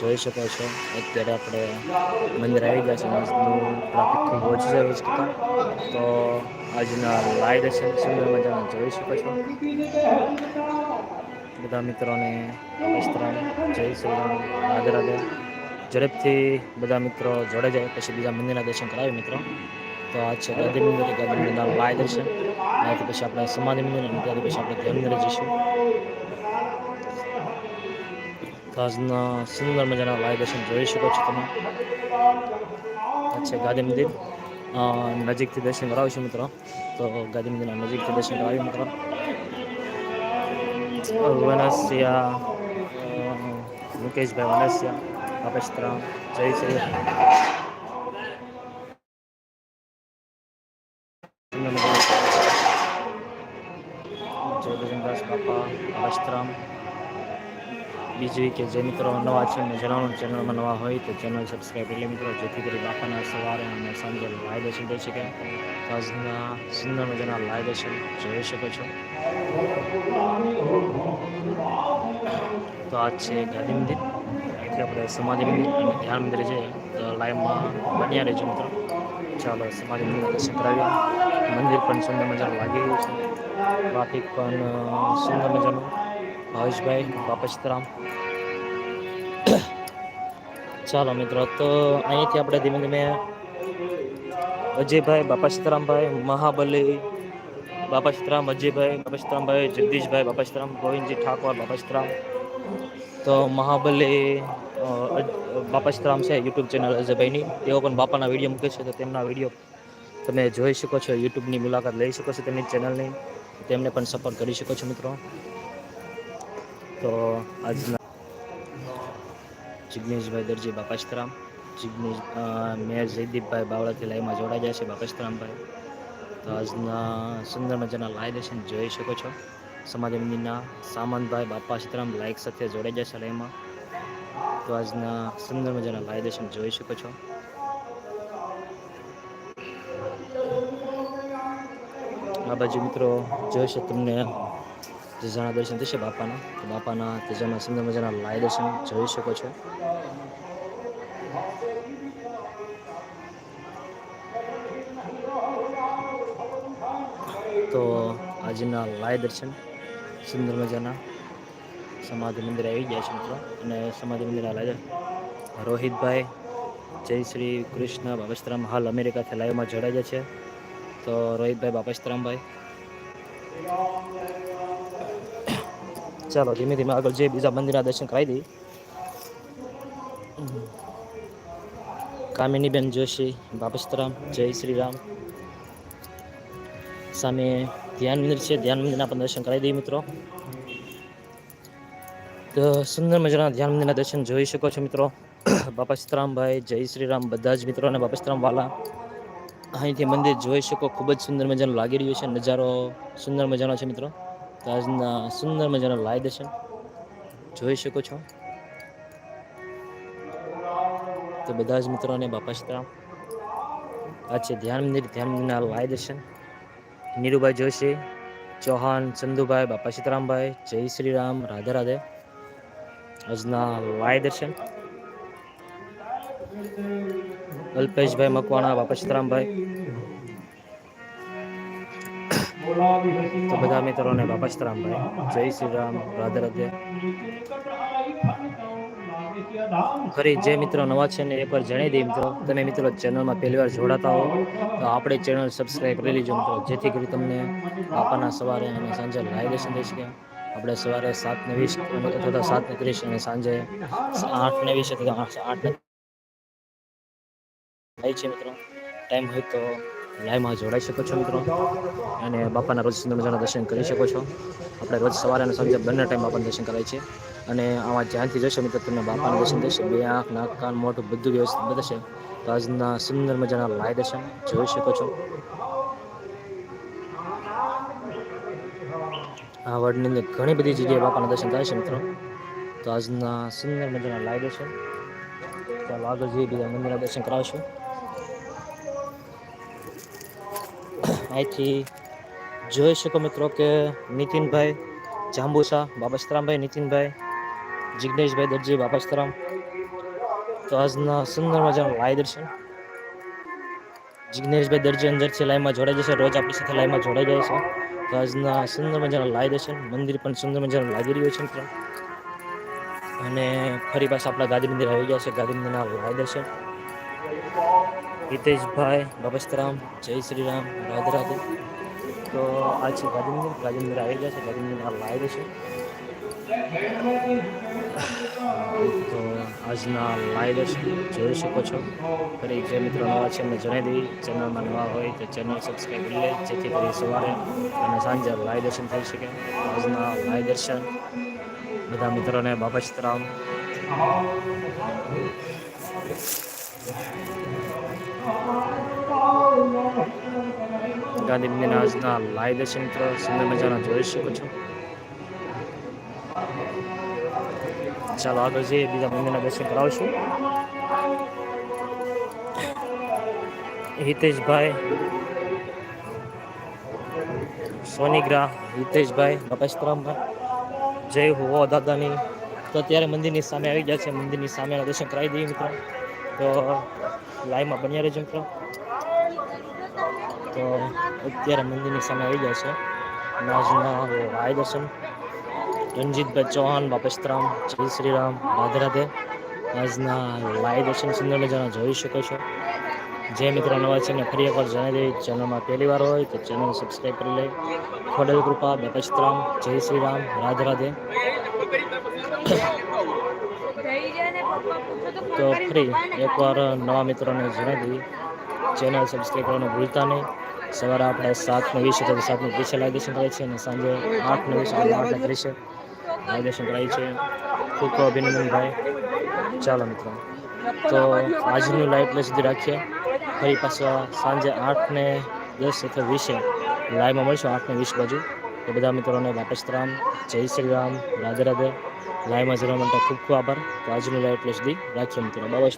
જોઈ શકો છો. અત્યારે આપણે મંદિર આવી ગયા છે. મંદિરનું ટ્રાફિક ખૂબ ઓછું છે વીસ ટકા તો આજના લાઈવ દર્શન સુંદર મજાના જોઈ શકો છો. બધા મિત્રોને વસ્ત્રામ જય શ્રી રામ. રાધે રાધે. ઝડપથી બધા મિત્રો જોડે જાય. પછી બીજા મંદિરના દર્શન કરાવે મિત્રો. તો આ છે ગાંધી મંદિર. ગાંધી મંદિરના લાય દર્શન ત્યાંથી પછી આપણે સમાધિ મંદિર અને ત્યાંથી પછી આપણે ધ્યાન મંદિરે જઈશું. તો આજના સુંદર મજાના વાઇબ્રેશન જોઈ શકો છો તમે. છે ગાંધી મંદિર. નજીકથી દર્શન કરાવીશું મિત્રો. તો ગાંધી મંદિરના નજીકથી દર્શન કરાવીએ મિત્રો. વનસ્યા મુકેશભાઈ વનસ્યા અપસ્ત્રામ જય શ્રી જય ભજનદાસ બાપા અપસ્ત્રામ બીજું કે જે મિત્રો નવા છે એમને જણાવવાનું ચેનલમાં નવા હોય તો ચેનલ સબસ્ક્રાઈબ એટલે મિત્રો. જેથી કરી બાપાના સવારે અને સાંજે લાઈવ દર્શન થઈ શકે. તો આજના સુંદર મજાના લાઈવ દર્શન જોઈ શકો છો. તો આજ છે ગાંધી મંદિર. એટલે આપણે સમાધિ મંદિર અને ધ્યાન મંદિરે જઈએ તો લાઈવમાં બન્યા રહેજો મિત્રો. ચાલો સમાધિ મંદિર દર્શન કરાવ્યા મંદિર પણ સુંદર મજાનું લાગી રહ્યું છે. ટ્રાફિક પણ સુંદર મજાનું. ભાવેશભાઈ બાપસ્તરામ ચાલો મિત્રો તો અહીંયાથી આપણે ધીમે ધીમે અજયભાઈ બાપસ્તરામભાઈ મહાબલી બાપસ્તરામ અજયભાઈ બાપસ્તરામભાઈ જગદીશભાઈ બાપસ્તરામ ગોવિંદજી ઠાકોર બાપસ્તરામ તો મહાબલી અ, છે યુટ્યુબ ચેનલ અજયભાઈની. તેઓ પણ બાપાના વીડિયો મૂકે છે તો તેમના વીડિયો તમે જોઈ શકો છો યુટ્યુબની મુલાકાત લઈ શકો છો તેમની ચેનલની તેમને પણ સપોર્ટ કરી શકો છો મિત્રો. તો આજના જિગ્નેશભાઈ દરજી બાપાસ્તરામ, જિગ્નેશ મેયર જયદીપભાઈ બાવળાથી લાઈવમાં જોડાઈ જાય છે બાપાસ્તરામભાઈ. તો આજના સુંદર મજાના લાઈવ દર્શન જોઈ શકો છો. સમાજ મંદિરના સામંતભાઈ બાપા સીતારામ લાઈક સાથે જોડાઈ જશે લાઈવમાં. તો આજના સુંદર મજાના લાઈવ દર્શન જોઈ શકો છો. આ બાજુ મિત્રો જોઈશે તમને ત્રીજાના દર્શન થશે બાપાના. બાપાના ત્રીજાના સુંદર મજાના લાય દર્શન જોઈ શકો છો. તો આજના લાય દર્શન, સુંદર મજાના સમાધિ મંદિર આવી ગયા છે મિત્રો. અને સમાધિ મંદિરના લાય રોહિતભાઈ, જય શ્રી કૃષ્ણ બાપસ્તરામ હાલ અમેરિકાથી લાઈવમાં જોડાઈ છે. તો રોહિતભાઈ બાપસ્તરામભાઈ ચાલો, ધીમે ધીમે આગળ જે બીજા મંદિરના દર્શન કરાવી દઈએ. કામિનીબેન જોશી, બાપસ્તરામ, જય શ્રી રામ સામે ધ્યાન મંદિર છે, ધ્યાન મંદિરના પણ દર્શન કરાવી દઈએ મિત્રો. તો સુંદર મજાના ધ્યાન મંદિરના દર્શન જોઈ શકો છો મિત્રો. બાપા ભાઈ, જય શ્રી રામ બધા જ મિત્રોને બાપા સીતારામ વાલા. અહીંથી મંદિર જોઈ શકો. ખૂબ જ સુંદર મજાનું લાગી રહ્યું છે. નજારો સુંદર મજાનો છે મિત્રો. તો આજના સુંદર મજાનો લાય દર્શન જોઈ શકો છો. તો બધા જ મિત્રોને બાપા સીતારામ આ છે ધ્યાન મંદિર. ધ્યાન મંદિરના લાય દર્શન. નીરુભાઈ જોશી, ચૌહાણ, ચંદુભાઈ, બાપા સીતારામભાઈ જય શ્રી રામ રાધે રાધે. આજના લાય દર્શન. અલ્પેશભાઈ મકવાણા, બાપા સીતારામભાઈ. તો બધા મિત્રોને બાપા સીતારામભાઈ. જય શ્રી રામ, રાધે રાધે. ખરી જે મિત્રો નવા છે ને એકવાર જણાવી દઈએ મિત્રો. તમે મિત્રો ચેનલમાં પહેલી વાર જોડાતા હો, તો આપણે ચેનલ સબસ્ક્રાઈબ કરી લેજો મિત્રો. જેથી કરી તમને બાપાના સવારે અને સાંજે લાઈવ દર્શન થઈ શકે. આપણે સવારે સાત ને વીસ અથવા તો સાત ને ત્રીસ, અને સાંજે આઠ ને વીસ અથવા તો થાય છે મિત્રો. ટાઈમ હોય તો લાઈવમાં જોડાઈ શકો છો મિત્રો. અને બાપાના રોજ સુંદર મજાના દર્શન કરી શકો છો. આપણે રોજ સવારે અને સાંજે બંને ટાઈમ બાપાના દર્શન કરાય છે. અને આમાં જ્યાંથી જશો મિત્રો, તમને બાપાના દર્શન થશે. બે આંખ, નાક, કાન, મોઢું, બધું વ્યવસ્થિત બનશે. તો આજના સુંદર મજાના લાઈવ દર્શન જોઈ શકો છો. આ વર્ડની અંદર ઘણી બધી જગ્યાએ બાપાના દર્શન થાય છે મિત્રો. તો આજના સુંદર મજાના લાઈવ દર્શન. ચાલો આગળ જઈએ બીજા મંદિરના દર્શન કરાવશું. અહીંથી જોઈ શકો મિત્રો કે નીતિનભાઈ જાંબુસા બાબાસ્તરામભાઈ નીતિનભાઈ, જિગ્નેશભાઈ દરજી બાબાસ્તરામ તો આજના સુંદર મજાનું લાઈ દર્શન. જિગ્નેશભાઈ દરજી અંદરથી લાઈમાં જોડાઈ જશે, રોજ આપણી સાથે લાઈમાં જોડાઈ જાય છે. તો આજના સુંદર મજાના લાઈ દર્શન, મંદિર પણ સુંદર મજાનું લાગી રહ્યું છે મિત્રો. અને ફરી પાછા આપણા ગાંધી મંદિર આવી ગયા છે, ગાંધી મંદિરના લાઈ દર્શન. હિતેશભાઈ બાબસ્તરામ જય શ્રી રામ રાધે રાધે. તો આ છે ગાંધી મંદિર આવી ગયા છે. ગાંધી આ લાઈવ છે. તો આજના લાઈવ છે. જોઈ શકો છો. ફરી જે મિત્રો નવા છે, એમને જણાવી દેવી ચેનલમાં નવા હોય તો ચેનલ સબસ્ક્રાઈબ કરી લે. જેથી કરી સવારે અને સાંજે લાઈવ દર્શન થઈ શકે. આજના લાઈવ દર્શન. બધા મિત્રોને બાપસ્તરામ ગાંધી મંદિરના આજના લાઈવ દર્શન સુંદર મજાના જોઈ શકો છો. ચાલો આગળ જઈએ, બીજા મંદિરના દર્શન કરાવશું. હિતેશભાઈ, સોનીગ્રા, હિતેશભાઈ બપેશરામભાઈ જય હો દાદાની. તો અત્યારે મંદિરની સામે આવી ગયા છે. મંદિરની સામેના દર્શન કરાવી દઈએ મિત્રો. તો લાઈવમાં બન્યા રહેજો મિત્રો. તો અત્યારે મંદિરની સામે આવી ગયા છે. નાજના લાઈ દર્શન. રણજીતભાઈ ચૌહાણ બાપસ્તરામ જય શ્રી રામ, રાધે રાધે. આજના લાઈવ દર્શન સુંદર મજાના જોઈ શકો છો. જે મિત્રો નવા છે ને ફરી એકવાર જણાવી દે ચેનલમાં પહેલી વાર હોય તો ચેનલ સબસ્ક્રાઈબ કરી લે. ખોડલ કૃપા બાપસ્તરામ જય શ્રી રામ, રાધે રાધે. તો ફરી. એકવાર નવા મિત્રોને જણાવી દઈએ. ચેનલ સબસ્ક્રાઈબ કરવાનું ભૂલતા નહીં. સવારે આપણે સાતને વીસ તો સાતનું ત્રીસે લાઈવ દર્શન કરાય છે અને સાંજે આઠને વીસ આઠને ત્રીસે લાઈવ દર્શન કરાય છે ખૂબ ખૂબ અભિનંદન ભાઈ. ચાલો મિત્રો. તો આજની લાઈવ પ્લે સુધી રાખીએ. ફરી પાછા સાંજે આઠને દસ અથવા વીસે લાઈવમાં મળશું. આઠને વીસ બાજુ. તો બધા મિત્રોને વાપસ રામ. જય શ્રી રામ. રાધે રાધે. લાઈવમાં જોવા માટે ખૂબ ખૂબ આભાર. તો આજની લાઈવ પ્લે સુધી રાખીએ મિત્રો. બાબા